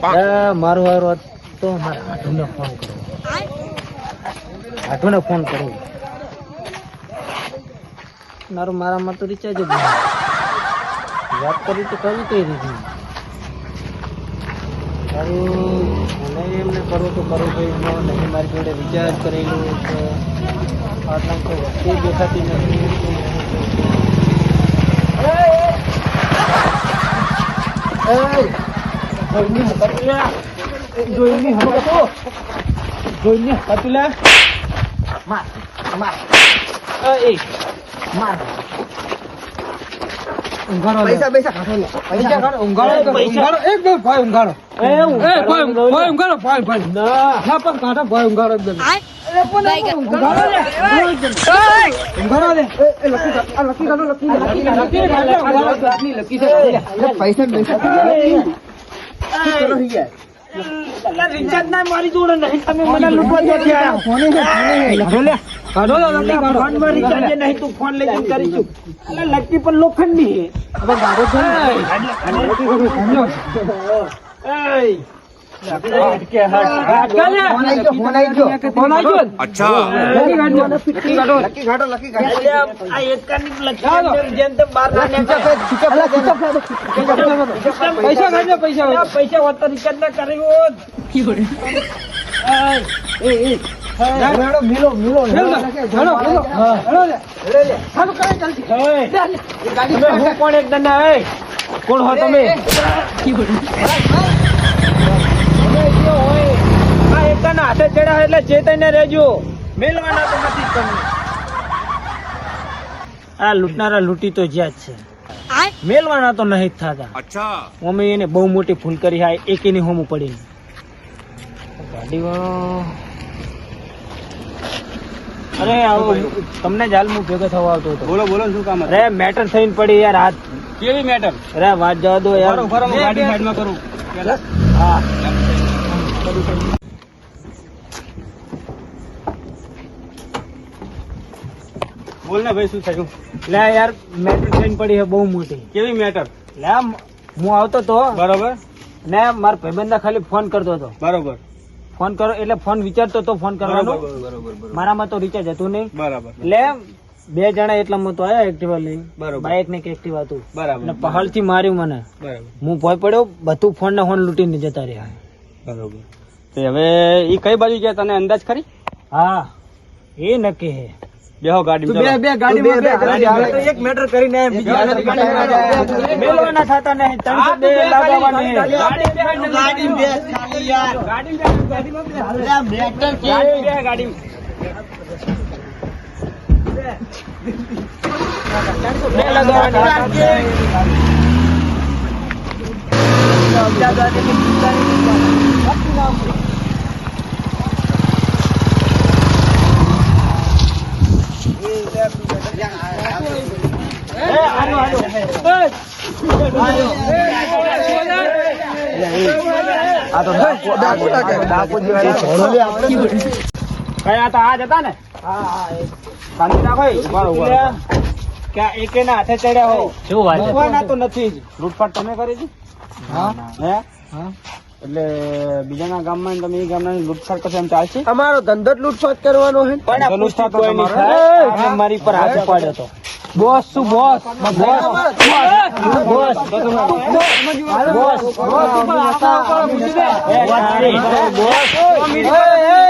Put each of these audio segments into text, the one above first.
એ મારો વારો તો મારા આઠુને ફોન કરો આઠુને ફોન કરવો. મારું મારામાં તો રિચાર્જ જ વાત કરી તો કરવી કઈ રીતે? તારું મને એમને કરવું તો કરવું કઈ ન નહીં મારી જોડે રિચાર્જ કરેલું તો આટલા તો વસ્તુ દેખાતી નથી. જોઈની હમણાં તો. જોઈની કપિલા માર માર. એ. માર. ઊંઘાડો પૈસા પૈસા. કાઢો ઊંઘાડો ઊંઘાડો. એક બે ભાઈ ઊંઘાડો. એ ભાઈ ઊંઘાડો ભાઈ ભાઈ ના. ના પણ કાઢો ભાઈ ઊંઘાડો એકદમ પૈસા પૈસા. લકી કાઢો ફોનમાં રિચાર્જ નહીં તું ફોન લઈ જઈને કરીશું પણ લોખંડી હે. હવે ગાડો છે ને પૈસા કાઢો પૈસા પૈસા હોત તો રિચાર્જ ના. હેડો, મિલો, મિલો, કોણ એક દંડા, કોણ હો તમે જે હોય, પોતાના હાથે ચડ્યા એટલે ચેતઈને રહેજો. મેલવાના તો નથી તમને. આ લૂંટનારા લૂંટી તો જ્યાં જ છે. મેલવાના તો નહીં થતા. અચ્છા. મમ્મી એને બહુ મોટી ભૂલ કરી હા એક એની હોમ પડી ગાડી અરે આવો તમને જ હાલ હું ભેગો થવા આવતો હતો. બોલો બોલો શું કામ અરે મેટર થઈને પડી યાર હાથ. કેવી મેટર? અરે વાત જવા દો યાર. ગાડી સાઈડમાં કરું. હા. બોલ ને ભાઈ શું થયું? લે યાર મેટર થઈને પડી છે બહુ મોટી. કેવી મેટર લે હું આવતો તો. બરોબર. ને માર ભાઈબંધ ખાલી ફોન કરતો હતો. બરોબર. ફોન કરો એટલે ફોન વિચારતો તો ફોન કરવાનો. મારામાં તો રિચાર્જ હતું નહીં. બરાબર. એટલે બે જણા એટલામાં તો આયા એક્ટિવા લઈ બરોબર. બાઇક ને કે એક્ટિવા હતું. બરાબર ને પહાડથી માર્યું મને. બરાબર. હું ભોય પડ્યો બધું ફોન ને ફોન લૂંટીને જતા રહ્યા. બરોબર. તે હવે એ કઈ બાજુ ગયા તને અંદાજ ખરી? હા એ નક્કી હે બેહો ગાડી બે ગાડી એક મેટર કરીને મેલવાના થતા નહીં ત્રણસો બે લાગવાની બે લગાવવાની કયા હતા આ જ હતા ને શાંતિ રાખો ઈ. ઊભા રહો, ઊભા રહો. ક્યાં એકે ના હાથે ચડ્યા હો શું વાત તો નથી જ લૂંટફાટ તમે કરી છે હા હે હા એટલે બીજાના ગામમાં ને તમે એ ગામના લૂંટફાટ કરશો એમ ચાલશે? અમારો ધંધો લૂંટફાટ કરવાનો છે પણ આ ધનુષ કોઈ નહીં. થાય. મારી પર હાથ પાડ્યો તો. બોસ શું બોસ. બોસ. બોસ. બોસ.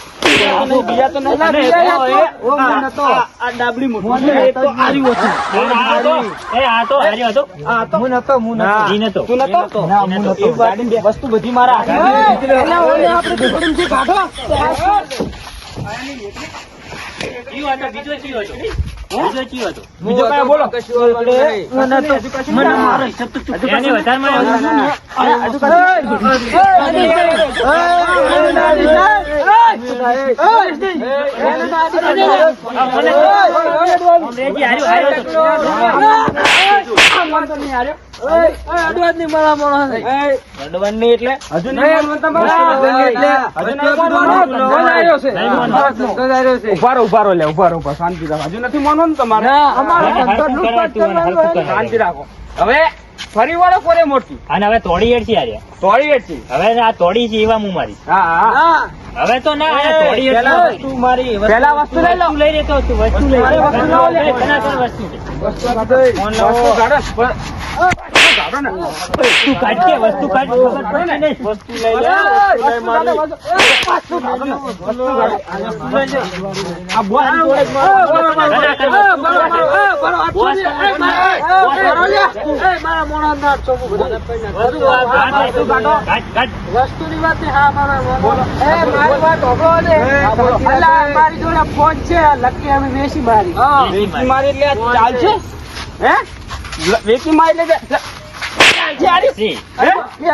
મોટી એક તો આર્યું હતું હું નતો હું નતો. તું નતો? ના હું નતો. વસ્તુ બધી મારા હાથમાં આપણે ટીપડીમાંથી કાઢો બીજો ચિયો હતો બીજો કયો બોલો. મને તો મને મારો હિસાબ તો તું વધારે મને હજુ કશું? અંગ્રેજી હાર્યું હાર્યો તો. દંડવાન નહીં એટલે હજુ નહીં માનતા બરાબર? હજુ નહીં માનવાનું? ઊભા રહો, ઊભા રહો, લે, ઊભા ઊભા, શાંતિ રાખો. હજુ નથી માનવાનું ને તમારે. શાંતિ રાખો હવે ફરી વાળો કોરે મોટી? અને હવે તોડી હેડ છે યાર તોડી હેડ છે. હવે આ તોડી છે એવા હું મારી હવે તો ના આ તોડી હેડ તું વસ્તુ મારી પેલા વસ્તુ લઈ લો. લઈ લેતો તું વસ્તુ લઈ વસ્તુ ખરેખર વસ્તુ વસ્તુ કાઢ વસ્તુ કાઢ વસ્તુ મારી જોડે ફોન છે, લકી અમે વેચી મારી. મારી એટલે ચાલશે હે વેચી મારી એટલે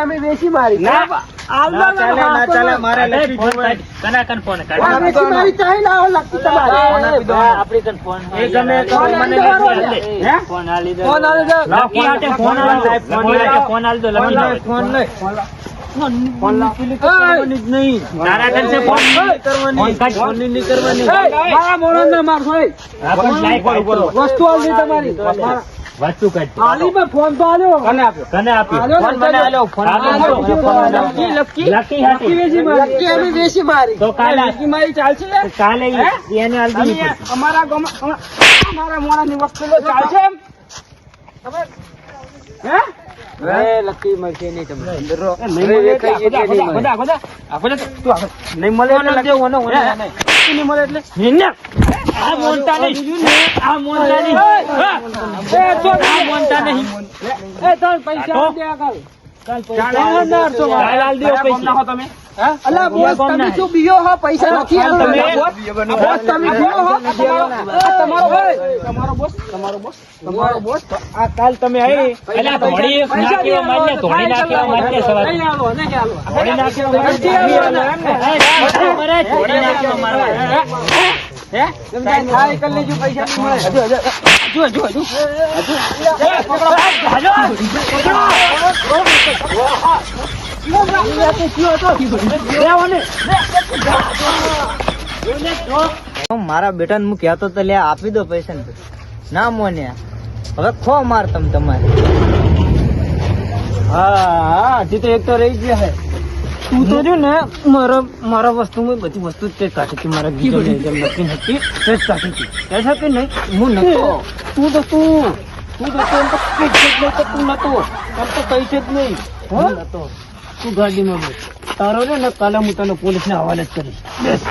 અમે વેચી મારી ના આવલો ને, હા, મારે લખી ફોન કના કન ફોન કાઢ. આ મારી ચાહી લાવો લકી તમારી ફોન આપી દો. હા, આપણી કન ફોન એ ગમે તો મને આલી દો, લખી હે? હે? ફોન આલી દો. ફોન આલી દો. લકી હાટે ફોન આલી દો. લકી હાટે ફોન આલી દો, લકી લાવે. ફોન લઈ. ફોન લાવ. તારા કન છે ફોન ફોન કાઢ. એ, મારા મોનો ને મારશો, એ. હા, ફોન લાય, કાઢ. વસ્તુ આલી તમારી મારા- કાઢ. આલી પર ફોન તો આલ્યો. કને આપ્યો? કને આપ્યો? ફોન મને આલ્યો, ફોન આલ્યો. લકી. લકી, લકી? લકી. વેસી મારી. લકી અમે વેસી મારી. તો કાલે લકી મારી ચાલશે કાલે એને આલી પડશે. અમારા ગામમાં અમા- અમારા મોણાની વસ્તુ લો ચાલશે એમ? હે? એ લકી મળશે નહીં તમને. અંદર રહો. એ નહીં મળે એટલે આ તું? તું મોનતા નહીં. આ મોનતા નહીં. એ, જો, આ મોનતા નહીં. એ, ત્રણ પૈસા દે આગળ. તમારો હે તમે કરી લેજો, પૈસા નહીં મળે. મારા બેટાને હું કહેતો તો લે આપી દો પૈસા ને ના મોન્યા હવે ખો માર તમ તમારે હા હા હજી તો એક તો રહી ગયા હે તું તો જો ને મારા મારા વસ્તુ બધી વસ્તુ તે કાઢી હતી. મારા બીજો ને જેમ નથી હતી તે જ કાઢી હતી. તે છે નહીં હું નતો. તું તો તું. તું તો એમ તો કઈ જ નહીં તો તું નતો. એમ તો કઈ છે જ નહીં. હું નતો. તું ગાડીમાં બેઠ તારો ને કાલે હું તને પોલીસ ને હવાલે જ કરીશ. બેસ.